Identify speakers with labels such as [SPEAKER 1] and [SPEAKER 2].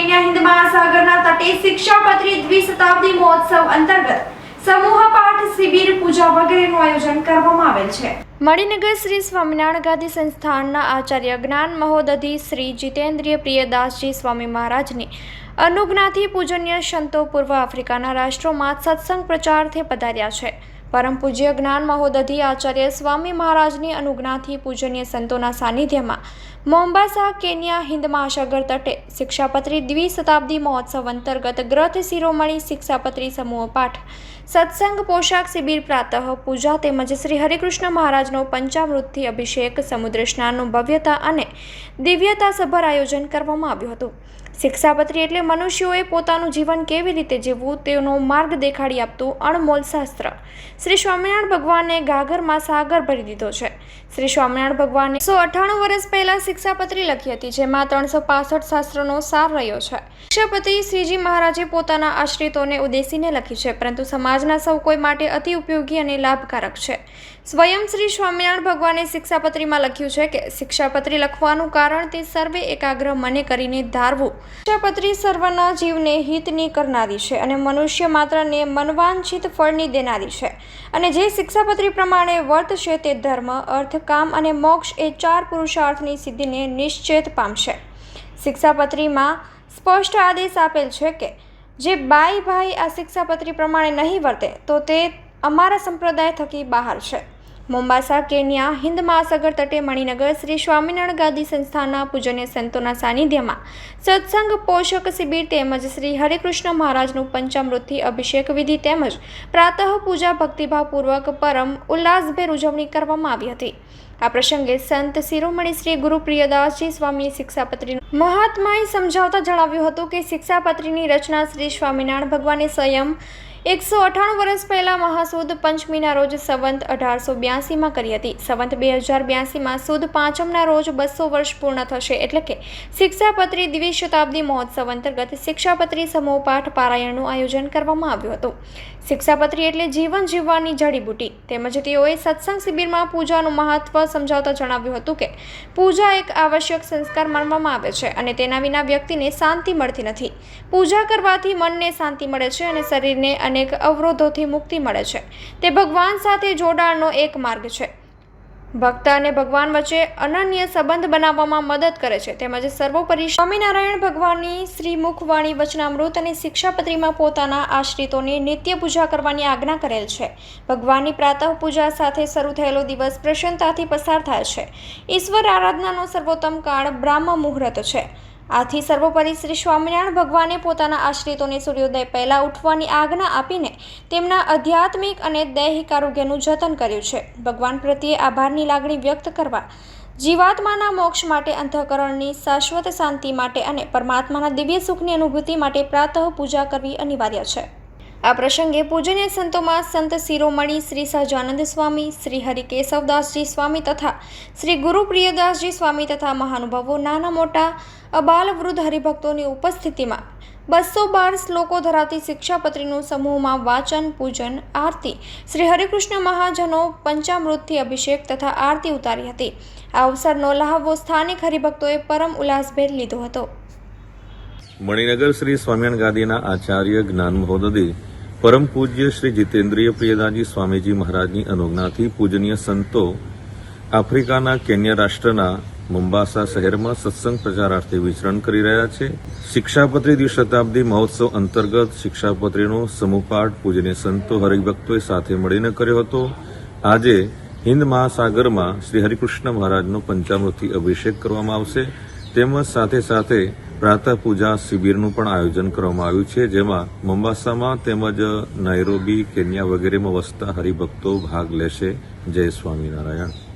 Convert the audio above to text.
[SPEAKER 1] Kenya Hind મહાસાગરના તટે શિક્ષાપત્રી દ્વિશતાબ્દી મહોત્સવ અંતર્ગત સમૂહ પાઠ શિબિર પૂજા વગેરેનું આયોજન કરવામાં આવેલ છે. મણિનગર શ્રી સ્વામિનારાયણ ગાદી સંસ્થાનના આચાર્ય જ્ઞાન મહોદધિ શ્રી જીતેન્દ્રિય પ્રિયદાસજી સ્વામી મહારાજની અનુજ્ઞાથી પૂજનીય સંતો પૂર્વ આફ્રિકાના રાષ્ટ્રોમાં સત્સંગ પ્રચારથી પધાર્યા છે. પરમ પૂજ્ય જ્ઞાન મહોદધિ આચાર્ય સ્વામી મહારાજની અનુજ્ઞાથી પૂજનીય સંતોના સાનિધ્યમાં મોમ્બાસા કેન્યા હિન્દ મહાસાગર તટે શિક્ષાપત્રી દ્વિશતાબ્દી મહોત્સવ અંતર્ગત ગ્રથ શિરોમણી શિક્ષાપત્રી સમૂહ પાઠ, સત્સંગ પોશાક શિબિર પ્રાતઃ, પૂજા તેમજ શ્રી હરિકૃષ્ણ મહારાજનો પંચામૃતથી અભિષેક, સમુદ્ર સ્નાનનું ભવ્યતા અને દિવ્યતા સભર આયોજન કરવામાં આવ્યું હતું. શિક્ષાપત્રી એટલે મનુષ્યોએ પોતાનું જીવન કેવી રીતે જીવવું તેનો માર્ગ દેખાડી આપતું અણમોલ શાસ્ત્ર. શ્રી સ્વામિનારાયણ ભગવાને ગાગરમાં સાગર ભરી દીધો છે. શ્રી સ્વામિનારાયણ ભગવાને સો અઠ્ઠાણું વર્ષ પહેલાં શિક્ષાપત્રી લખી હતી, જેમાં ત્રણસો પાસઠ શાસ્ત્રોનો સાર રહ્યો છે. શિક્ષાપત્રી શ્રીજી મહારાજે પોતાના આશ્રિતોને ઉદ્દેશીને લખી છે, પરંતુ સમાજના સૌ કોઈ માટે અતિ ઉપયોગી અને લાભકારક છે. સ્વયં શ્રી સ્વામિનારાયણ ભગવાને શિક્ષાપત્રીમાં લખ્યું છે કે, શિક્ષાપત્રી લખવાનું કારણ તે સર્વે એકાગ્ર મને કરીને ધારવું. શિક્ષાપત્રી સર્વના જીવને હિતની કરનારી છે અને મનુષ્ય માત્રને મનવાંછિત ફળની દેનારી છે. અને જે શિક્ષાપત્રી પ્રમાણે વર્તશે તે ધર્મ અર્થ કામ અને મોક્ષ એ ચાર પુરુષાર્થની સિદ્ધિને નિશ્ચિત પામશે. શિક્ષાપત્રીમાં સ્પષ્ટ આદેશ આપેલ છે કે, જે બાઈ ભાઈ આ શિક્ષાપત્રી પ્રમાણે નહીં વર્તે, તો તે અમારા સંપ્રદાય થકી બહાર છે. મોમ્બાસા કેન્યા હિન્દ મહાસાગર તટે મણિનગર શ્રી સ્વામિનારાયણ ગાદી સંસ્થાના પૂજનીય સંતોના સાનિધ્યમાં સત્સંગ પોષક શિબિર તેમજ શ્રી હરિકૃષ્ણ મહારાજનું પંચામૃતથી અભિષેક વિધિ તેમજ પ્રાતઃ પૂજા ભક્તિભાવપૂર્વક પરમ ઉલ્લાસભેર ઉજવણી કરવામાં આવી હતી. આ પ્રસંગે સંત શિરોમણી શ્રી ગુરુ પ્રિયદાસજી સ્વામીએ શિક્ષાપત્રીનું મહાત્માએ સમજાવતા જણાવ્યું હતું કે શિક્ષાપત્રીની રચના શ્રી સ્વામિનારાયણ ભગવાને સ્વયં એકસો અઠ્ઠાણું વર્ષ પહેલાં મહાસુદ પંચમીના રોજ સંવંત અઢારસો બ્યાસીમાં કરી હતી. સંવંત બે હજાર બ્યાસીમાં સુદ પાંચમના રોજ બસો વર્ષ પૂર્ણ થશે એટલે કે શિક્ષાપત્રી દ્વિશતાબ્દી મહોત્સવ અંતર્ગત શિક્ષાપત્રી સમૂહ પાઠ પારાયણનું આયોજન કરવામાં આવ્યું હતું. શિક્ષાપત્રી એટલે જીવન જીવવાની જડીબૂટી. તેમજ તેઓએ સત્સંગ શિબિરમાં પૂજાનું મહત્વ સમજાવતા જણાવ્યું હતું કે પૂજા એક આવશ્યક સંસ્કાર માનવામાં આવે છે અને તેના વિના વ્યક્તિને શાંતિ મળતી નથી. પૂજા કરવાથી મનને શાંતિ મળે છે અને શરીરને અનેક અવરોધોથી મુક્તિ મળે છે. તે ભગવાન સાથે જોડાણનો એક માર્ગ છે. ભક્ત અને ભગવાન વચ્ચે અનન્ય સંબંધ બનાવવામાં મદદ કરે છે. તેમજ સર્વોપરી સ્વામિનારાયણ ભગવાનની શ્રી મુખવાણી વચનામૃત અને શિક્ષાપત્રીમાં પોતાના આશ્રિતોને નિત્ય પૂજા કરવાની આજ્ઞા કરેલ છે. ભગવાનની પ્રાતઃ પૂજા સાથે શરૂ થયેલો દિવસ પ્રસન્નતાથી પસાર થાય છે. ઈશ્વર આરાધનાનો સર્વોત્તમ કાળ બ્રાહ્મ મુહૂર્ત છે. આથી સર્વોપરી શ્રી સ્વામિનારાયણ ભગવાને પોતાના આશ્રિતોને સૂર્યોદય પહેલાં ઉઠવાની આજ્ઞા આપીને તેમના આધ્યાત્મિક અને દૈહિક આરોગ્યનું જતન કર્યું છે. ભગવાન પ્રત્યે આભારની લાગણી વ્યક્ત કરવા, જીવાત્માના મોક્ષ માટે અંતઃકરણની શાશ્વત શાંતિ માટે અને પરમાત્માના દિવ્ય સુખની અનુભૂતિ માટે પ્રાતઃ પૂજા કરવી અનિવાર્ય છે. આ પ્રસંગે પૂજનીય સંતોમાં સંત શિરોમણી શ્રી સહજાનંદ સ્વામી, શ્રી હરિકેશવદાસજી સ્વામી તથા શ્રી ગુરુ પ્રિયદાસજી સ્વામી તથા મહાનુભાવો નાના મોટા અબાલ વૃદ્ધ હરિભક્તોની ઉપસ્થિતિમાં બસો બાર શ્લોકો ધરાવતી શિક્ષાપત્રીનું સમૂહમાં વાચન, પૂજન, આરતી શ્રી હરિકૃષ્ણ મહાજનો પંચામૃતથી અભિષેક તથા આરતી ઉતારી હતી. આ અવસરનો લહાવો સ્થાનિક હરિભક્તોએ પરમ ઉલ્લાસભેર લીધો હતો.
[SPEAKER 2] મણિનગર શ્રી સ્વામિનારાયણ ગાદીના આચાર્ય જ્ઞાન મહોદધિ પરમ પૂજ્ય શ્રી જીતેન્દ્રિય પ્રિયદાજી સ્વામીજી મહારાજની અનુજ્ઞાથી પૂજનીય સંતો આફ્રિકાના કેન્યા રાષ્ટ્રના મુંબાસા શહેરમાં સત્સંગ પ્રચારાર્થે વિચરણ કરી રહ્યા છે. શિક્ષાપત્રી દ્વિશતાબ્દી મહોત્સવ અંતર્ગત શિક્ષાપત્રીનો સમૂહપાઠ પૂજનીય સંતો હરિભક્તોએ સાથે મળીને કર્યો હતો. આજે હિન્દ મહાસાગરમાં શ્રી હરિકૃષ્ણ મહારાજનો પંચામૃતથી અભિષેક કરવામાં આવશે. તેમજ સાથે સાથે પ્રાતઃ પૂજા શિબિરનું પણ આયોજન કરવામાં આવ્યું છે, જેમાં મોમ્બાસામાં તેમજ નૈરોબી, કેન્યા વગેરેમાં વસતા હરિભક્તો ભાગ લેશે. જય સ્વામિનારાયણ.